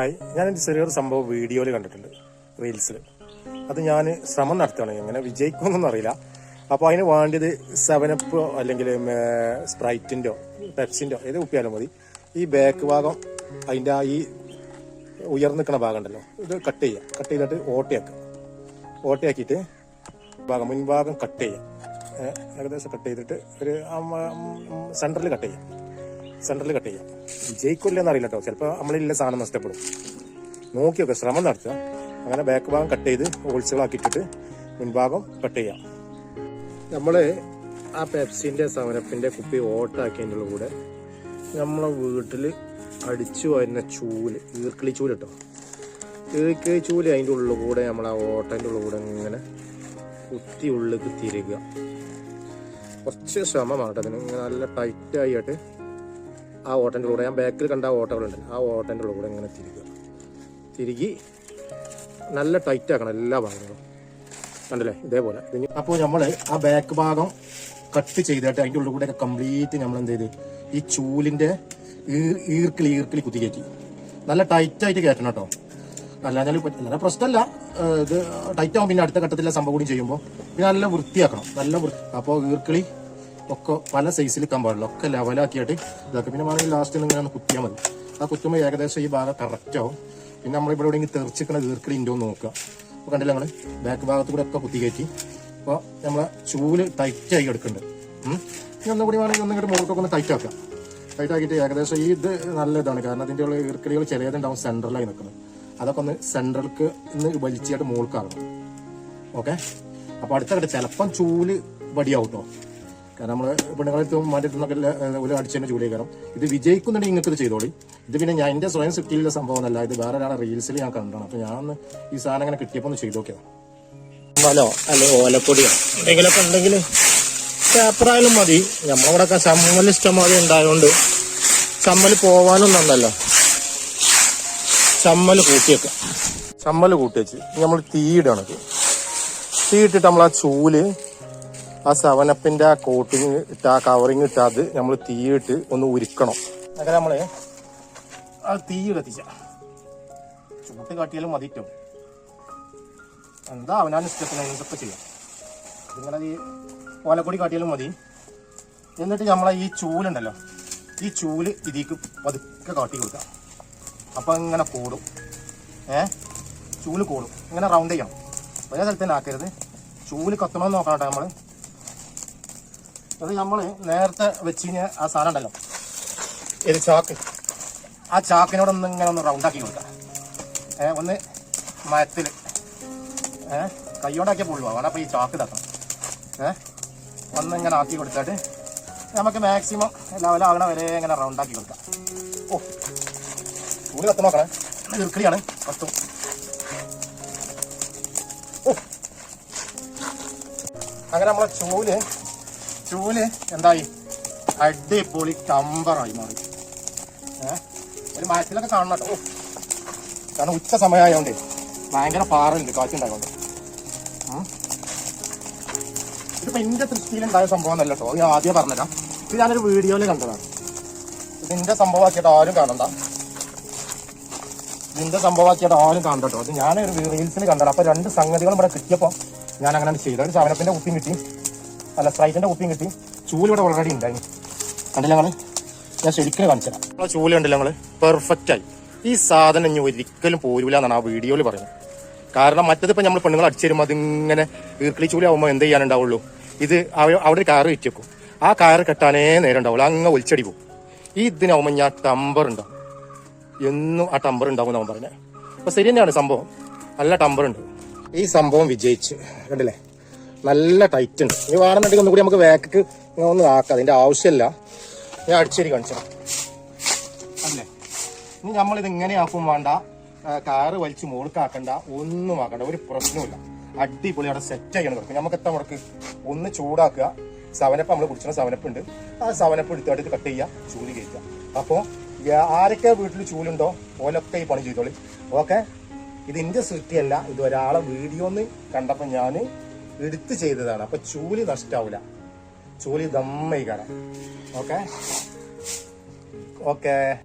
ആയി. ഞാൻ ചെറിയൊരു സംഭവം വീഡിയോയിൽ കണ്ടിട്ടുണ്ട് റീൽസിൽ അത് ഞാൻ ശ്രമം നടത്തുകയാണ്. എങ്ങനെ വിജയിക്കുമെന്നൊന്നും അറിയില്ല. അപ്പോൾ അതിന് വേണ്ടത് സെവനപ്പോ അല്ലെങ്കിൽ സ്പ്രൈറ്റിന്റെയോ പെപ്സിന്റെയോ ഏത് കുപ്പിയാലും മതി. ഈ ബാക്ക് ഭാഗം അതിന്റെ ആ ഈ ഉയർന്നു നിൽക്കുന്ന ഭാഗം ഉണ്ടല്ലോ ഇത് കട്ട് ചെയ്യുക. കട്ട് ചെയ്തിട്ട് ഓട്ടയാക്കുക. ഓട്ടയാക്കിയിട്ട് ഭാഗം മുൻഭാഗം കട്ട് ചെയ്യുക. ഏകദേശം കട്ട് ചെയ്തിട്ട് ഒരു സെന്ററിൽ കട്ട് ചെയ്യാം സെന്ററിൽ കട്ട് ചെയ്യാം. വിജയിക്കില്ലെന്ന് അറിയില്ല കേട്ടോ ചിലപ്പോൾ നമ്മളില്ല സാധനം നഷ്ടപ്പെടും. നോക്കിയൊക്കെ ശ്രമം നടത്തുക. അങ്ങനെ ബാക്ക് ഭാഗം കട്ട് ചെയ്ത് ഹോൾസുകളാക്കിയിട്ടിട്ട് മുൻഭാഗം കട്ട് ചെയ്യാം. നമ്മൾ ആ പെപ്സിന്റെ സമരപ്പിന്റെ കുപ്പി ഓട്ടാക്കിയതിന്റെ കൂടെ നമ്മളെ വീട്ടിൽ അടിച്ചു വരുന്ന ചൂൽ ഈർക്കിളി ചൂൽ കേട്ടോ ഈർക്കിളി ചൂൽ അതിന്റെ ഉള്ളിൽ കൂടെ നമ്മൾ ആ ഓട്ടന്റെ ഉള്ളിൽ കൂടെ ഇങ്ങനെ കുത്തി ഉള്ളിലേക്ക് തിരുകുക കുറച്ച് ശ്രമമാണ് കേട്ടോ അതിന് നല്ല ടൈറ്റ് ആയിട്ട് ആ ഓട്ടന്റെ കൂടെ ഞാൻ ബാക്കിൽ കണ്ട ആ ഓട്ടകളുണ്ട്. ആ ഓട്ടന്റെ കൂടെ ഇങ്ങനെ തിരികുക തിരികി നല്ല ടൈറ്റ് ആക്കണം എല്ലാ ഭാഗങ്ങളും. കണ്ടല്ലേ? ഇതേപോലെ. അപ്പോൾ നമ്മൾ ആ ബാക്ക് ഭാഗം കട്ട് ചെയ്തിട്ട് അതിന്റെ ഉള്ളിൽ കൂടെ കംപ്ലീറ്റ് നമ്മൾ എന്ത് ചെയ്ത്? ഈ ചൂലിന്റെ ഈർ- ഈർക്കിളി ഈർക്കിളി കുത്തി കയറ്റി. നല്ല ടൈറ്റായിട്ട് കയറ്റണം കേട്ടോ. അല്ലാഞ്ഞാൽ നല്ല പ്രശ്നമല്ല. ഇത് ടൈറ്റ് പിന്നെ അടുത്ത ഘട്ടത്തിലെ സംഭവം കൂടി ചെയ്യുമ്പോൾ പിന്നെ നല്ല വൃത്തിയാക്കണം. നല്ല വൃത്തി അപ്പോൾ ഈർക്കിളി ഒക്കെ പല സൈസിൽ നിൽക്കാൻ പാടില്ല ഒക്കെ ലെവലാക്കിയിട്ട് ഇതാക്കി. പിന്നെ വേണമെങ്കിൽ ലാസ്റ്റിൽ ഇങ്ങനെ ഒന്ന് കുത്തിയാൽ മതി. ആ കുത്തുമ്പോൾ ഏകദേശം ഈ ഭാഗം കറക്റ്റ് ആവും. പിന്നെ നമ്മൾ ഇവിടെ തെറിച്ചിക്കണ ഉണ്ടോ എന്ന് നോക്കുക. അപ്പോൾ കണ്ടില്ല നമ്മൾ ബാക്ക് ഭാഗത്ത് കൂടെ ഒക്കെ കുത്തി കയറ്റി. അപ്പോൾ നമ്മൾ ചൂൽ ടൈറ്റ് ആയി എടുക്കുന്നുണ്ട്. ഇനി ഒന്നുകൂടി വേണമെങ്കിൽ ഒന്നിങ്ങോട്ട് മുകളിലൊക്കെ ഒന്ന് ടൈറ്റ് ആക്കാം. ടൈറ്റ് ആക്കിയിട്ട് ഏകദേശം ഈ ഇത് നല്ല ഇതാണ്. കാരണം അതിന്റെ ഉള്ള ഈർക്കിളികൾ ചിലതുണ്ടാവും സെൻട്രലായി നിൽക്കുന്നത്. അതൊക്കെ ഒന്ന് സെൻട്രൽക്ക് ഒന്ന് വലിച്ചിട്ട് മുകൾക്കാകണം ഓക്കെ അപ്പോൾ അടുത്ത കട ചിലപ്പം ചൂൽ വടിയാവും കേട്ടോ കാരണം നമ്മൾ പെണ്ണുങ്ങളെത്തും മാറ്റിട്ടുന്നൊക്കെ ഒരു അടിച്ചതിന്റെ ജോലി കയറും ഇത് വിജയിക്കുന്നുണ്ടെങ്കിൽ ഇത് ചെയ്തോളി. ഇത് പിന്നെ ഞാൻ എന്റെ സ്വയം സിറ്റിയിലെ അല്ല ഇത് വേറെ ഒരാളെ റീൽസിൽ ഞാൻ കണ്ടാണ് അപ്പോൾ ഞാൻ ഈ സാധനം ഇങ്ങനെ കിട്ടിയപ്പോൾ ഒന്ന് ചെയ്തു നോക്കിയതാണ് മലോ അല്ലെ ഓലപ്പൊടിയോ? എന്തെങ്കിലുമൊക്കെ ഉണ്ടെങ്കിൽ പേപ്പറായാലും മതി. നമ്മളിവിടെ ചമ്മൽ ഇഷ്ടംമാതിരി ഉണ്ടായതുകൊണ്ട് ചമ്മൽ പോവാനും നന്നല്ലോ. ചമ്മൽ കൂട്ടിയൊക്കെ. ചമ്മൽ കൂട്ടി വെച്ച് നമ്മൾ തീയിടണക്ക് തീ ഇട്ടിട്ട് നമ്മൾ ആ ചൂൽ ആ സെവനപ്പിന്റെ ആ കോട്ടിങ് ഇട്ട് ആ കവറിങ് ഇട്ട് അത് നമ്മൾ തീയിട്ട് ഒന്ന് ഉരുക്കണം. അങ്ങനെ നമ്മൾ ആ തീ കത്തിച്ച. ചൂട്ട് കാട്ടിയാലും മതിട്ടോ എന്താ അവനാണ് ഇതൊക്കെ ചെയ്യാം? നിങ്ങളെ ഈ ഓലക്കൊടി കാട്ടിയാലും മതി. എന്നിട്ട് നമ്മളെ ഈ ചൂലുണ്ടല്ലോ ഈ ചൂൽ ഇതിക്ക് പതുക്കെ കാട്ടി കൊടുക്കാം. അപ്പൊ ഇങ്ങനെ കൂടും. ഏ? ചൂൽ കൂടും. ഇങ്ങനെ റൗണ്ട് ചെയ്യണം. ഒരേ സ്ഥലത്ത് തന്നെ ആക്കരുത്. ചൂൽ കത്തണമെന്ന് നോക്കണം കേട്ടോ നമ്മൾ. അത് നമ്മൾ നേരത്തെ വെച്ചിന് ആ സാധനം ഉണ്ടല്ലോ. ഇത് ചാക്ക്? ആ ചാക്കിനോട് ഒന്ന് ഇങ്ങനെ ഒന്ന് റൗണ്ട് ആക്കി കൊടുക്കാം. ഏ ഒന്ന് മരത്തിൽ ഏ കൈയോണ്ടാക്കിയ പുള്ളു അവിടെ അപ്പോൾ ഈ ചാക്ക് തക്കണം ഏ ഒന്ന് ഇങ്ങനെ ആക്കി കൊടുത്തിട്ട് നമുക്ക് മാക്സിമം ലെവലാകണ വരെ ഇങ്ങനെ റൗണ്ട് ആക്കി കൊടുക്കാം. ഓ കൂടി കത്ത് നോക്കണേ. ഇറുക്കിളിയാണ് കത്തും ഓ. അങ്ങനെ നമ്മളെ ചൂൽ ചൂൽ എന്തായി? അടിപൊളി കമ്പറായി മാറി ഏഹ് ഒരു മരത്തിലൊക്കെ കാണണം കേട്ടോ. കാരണം ഉച്ച സമയമായതുകൊണ്ട് ഭയങ്കര പാറുണ്ട് കാറ്റുണ്ടായതുകൊണ്ട് ഉം. ഇതിപ്പോ എന്റെ തൃപ്തിയിലുണ്ടായ സംഭവം അല്ല കേട്ടോ ഞാൻ ആദ്യം പറഞ്ഞുതരാം. ഇത് ഞാനൊരു വീഡിയോയിൽ കണ്ടതാണ്. ഇതിന്റെ സംഭവമാക്കിയിട്ട് ആരും കാണണ്ട. ഇതിന്റെ സംഭവമാക്കിയിട്ട് ആരും കാണണ്ടോ അത് ഞാനൊരു റീൽസിൽ കണ്ടതാണ്. അപ്പൊ രണ്ട് സംഗതികളും ഇവിടെ കിട്ടിയപ്പോ ഞാൻ അങ്ങനെ ചെയ്തു. ഒരു സാധനത്തിന്റെ കുപ്പിയും കിട്ടി. അല്ല സ്പ്രൈറ്റിന്റെ കുപ്പിയും കിട്ടി. ചൂൽ ഇവിടെ ഓൾറെഡി ഉണ്ടായി കണ്ടില്ല ഞങ്ങൾ ഞാൻ ശരിക്കും കാണിച്ചു തരാം നമ്മളെ ചൂൽ കണ്ടില്ല പെർഫെക്റ്റ് ആയി. ഈ സാധനം ഇനി ഒരിക്കലും പോരൂല എന്നാണ് ആ വീഡിയോയിൽ പറയുന്നത്. കാരണം മറ്റത് ഇപ്പൊ നമ്മൾ പെണ്ണുങ്ങൾ അടിച്ചു തരുമ്പോൾ അതിങ്ങനെ ഈർക്കിളി ചൂൽ ആവുമ്പോൾ എന്ത് ചെയ്യാനുണ്ടാവുള്ളൂ? ഇത് അവ- അവിടെ ഒരു കയറ് കിട്ടിയേക്കും ആ കയറ് കെട്ടാനേ നേരം ഉണ്ടാവുള്ളൂ. അങ്ങ് ഒലിച്ചടി പോകും. ഈ ഇതിനാവുമ്പോൾ ഞാൻ ടമ്പർ ഉണ്ടാവും. എന്നും ആ ടമ്പർ ഉണ്ടാവും എന്നാവും പറഞ്ഞത് അപ്പൊ ശരി തന്നെയാണ് സംഭവം. നല്ല ടമ്പർ ഉണ്ട്. ഈ സംഭവം വിജയിച്ച്. കണ്ടില്ലേ? നല്ല ടൈറ്റ് ഉണ്ട്. ഇനി വേണമെന്നുണ്ടെങ്കിൽ ഒന്നുകൂടി നമുക്ക് വേക്കക്ക് ഒന്ന് ആക്കാം. അതിന്റെ ആവശ്യമില്ല. ഞാൻ അടിച്ചേരി കാണിച്ചോ അല്ലേ? ഇനി നമ്മളിത് ഇങ്ങനെ ആക്കും വേണ്ട. കാറ് വലിച്ച് മുകൾക്കാക്കണ്ട ഒന്നും ആക്കണ്ട. ഒരു പ്രശ്നമില്ല അടിപൊളി അവിടെ സെറ്റ് ചെയ്യണം കിടക്കും നമുക്ക് എത്ര മുടക്ക് ഒന്ന് ചൂടാക്കുക. സവനപ്പ് നമ്മൾ കുടിച്ചിന സവനപ്പ് ഉണ്ട്. ആ സവനപ്പ് എടുത്തിട്ട് കട്ട് ചെയ്യുക. ചൂൽ കയറ്റുക. അപ്പോൾ ആരൊക്കെ വീട്ടിൽ ചൂലുണ്ടോ? ഓലൊക്കെ ഈ പണി ചെയ്തോളി. ഓക്കെ? ഇത് എന്റെ സൃഷ്ടിയല്ല. ഇത് ഒരാളെ വീഡിയോന്ന് കണ്ടപ്പോൾ ഞാൻ എടുത്ത് ചെയ്തതാണ്. അപ്പൊ ചൂലി നഷ്ടാവൂല. ചൂലി ദമ്മയിക്കണം കാണാം. Okay okay